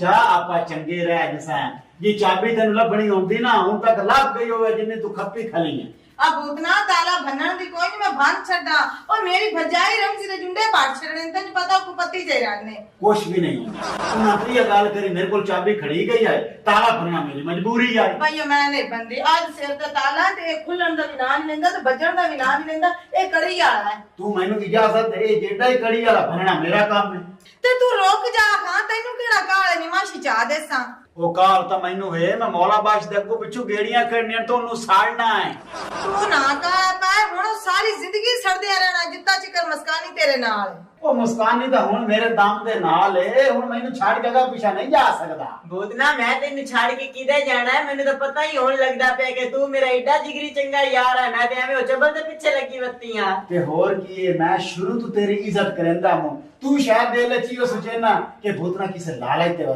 ਜਾ ਆਪਾਂ ਚੰਗੇ ਰਹਿ ਜਸਾਂ ਜੇ ਚਾਬੀ ਤੈਨੂੰ ਲੱਭਣੀ ਹੁੰਦੀ ਨਾ ਹੁਣ ਤੱਕ ਲੱਭ ਗਈ ਹੋਵੇ ਜਿੰਨੇ ਤੂੰ ਖੱਪੀ ਖਲੀ ਹੈ ਆ ਭੂਤਨਾ ਤਾਲਾ ਭੰਨਣ ਦੀ ਕੋਈ ਨਹੀਂ ਮੈਂ ਭੰਨ ਛੱਡਾ। ਉਹ ਮੇਰੀ ਭਜਾਈ ਰਮਜੀ ਦੇ ਜੁੰਡੇ ਪਾੜ ਛੱਡਣੇ ਤੈਨੂੰ ਪਤਾ ਕੋ ਪਤੀ ਜੇ ਰਾਨੇ ਕੁਛ ਵੀ ਨਹੀਂ ਹੁੰਦਾ। ਤੂੰ ਪ੍ਰਿਆ ਗੱਲ ਕਰੀ ਮੇਰੇ ਕੋਲ ਚਾਬੀ ਖੜੀ ਗਈ ਹੈ ਤਾਲਾ ਭਰਨਾ ਮੇਰੀ ਮਜਬੂਰੀ ਹੈ ਭਾਈਓ ਮੈਂ ਨਹੀਂ ਬੰਦੀ ਅੱਜ ਸਿਰ ਤੇ ਤਾਲਾ ਤੇ ਇਹ ਖੁੱਲਣ ਦਾ ਵੀ ਨਾਂ ਨਹੀਂ ਲੈਂਦਾ ਤੇ ਵੱਜਣ ਦਾ ਵੀ ਨਾਂ ਨਹੀਂ ਲੈਂਦਾ। ਇਹ ਕੜੀ ਵਾਲਾ ਹੈ। ਤੂੰ ਮੈਨੂੰ ਇਜਾਜ਼ਤ ਦੇ ਜਿਹੜਾ ਹੀ ਕੜੀ ਵਾਲਾ ਭਰਨਾ ਮੇਰਾ ਕੰਮ ਹੈ ਤੇ ਤੂੰ ਰੁਕ ਜਾ ਹਾਂ ਤੈਨੂੰ ਕਿਹੜਾ ਕਾਲੇ ਨੀ ਮਾਸ਼ੀ ਚਾਹ ਦੇਸਾਂ? ਉਹ ਕਾਲ ਤਾਂ ਮੈਨੂੰ ਹੈ ਮੈਂ ਮੌਲਾ ਬਾਸ਼ ਦੇ ਅੱਗੋਂ ਪਿੱਛੋਂ ਗੇੜੀਆਂ ਕਰਨੀਆਂ ਤੋਂ ਉਹਨੂੰ ਸਾੜਨਾ ਹੈ। ਤੂੰ ਨਾ ਕਾ ਪੈ ਹੁਣ ਉਹ ਸਾਰੀ ਜ਼ਿੰਦਗੀ ਸੜਦੇ ਰਹਿਣਾ ਜਿੱਤਾ ਚਿਕਰ ਮਸਕਾਨੀ ਤੇਰੇ ਨਾਲ। ਹੈ। ਉਹ ਮੁਸਕਾਨੀ ਤਾਂ ਹੁਣ ਮੇਰੇ ਦਮ ਦੇ ਨਾਲ ਏ ਹੁਣ ਮੈਨੂੰ ਛੱਡ ਜਗ੍ਹਾ ਪਿਛਾ ਨਹੀਂ ਜਾ ਸਕਦਾ। ਭੂਤਨਾ ਮੈਂ ਤੈਨੂੰ ਛੱਡ ਕੇ ਕਿਤੇ ਜਾਣਾ ਹੈ ਮੈਨੂੰ ਤਾਂ ਪਤਾ ਹੀ ਹੋਣ ਲੱਗਦਾ ਪਿਆ ਕਿ ਤੂੰ ਮੇਰਾ ਏਡਾ ਜਿਗਰੀ ਚੰਗਾ ਯਾਰ ਹੈ ਮੈਂ ਤੇ ਐਵੇਂ ਉਹ ਚੱਬਲ ਦੇ ਪਿੱਛੇ ਲੱਗੀ ਬੱਤੀਆਂ ਤੇ ਹੋਰ ਕੀ ਏ ਮੈਂ ਸ਼ੁਰੂ ਤੋਂ ਤੇਰੀ ਇੱਜ਼ਤ ਕਰਦਾ ਹਾਂ ਤੂੰ ਸ਼ਾਇਦ ਦਿਲ ਚ ਹੀ ਉਹ ਸੋਚੇ ਨਾ ਕਿ ਭੂਤਨਾ ਕਿਸੇ ਲਾਲਚ ਤੇ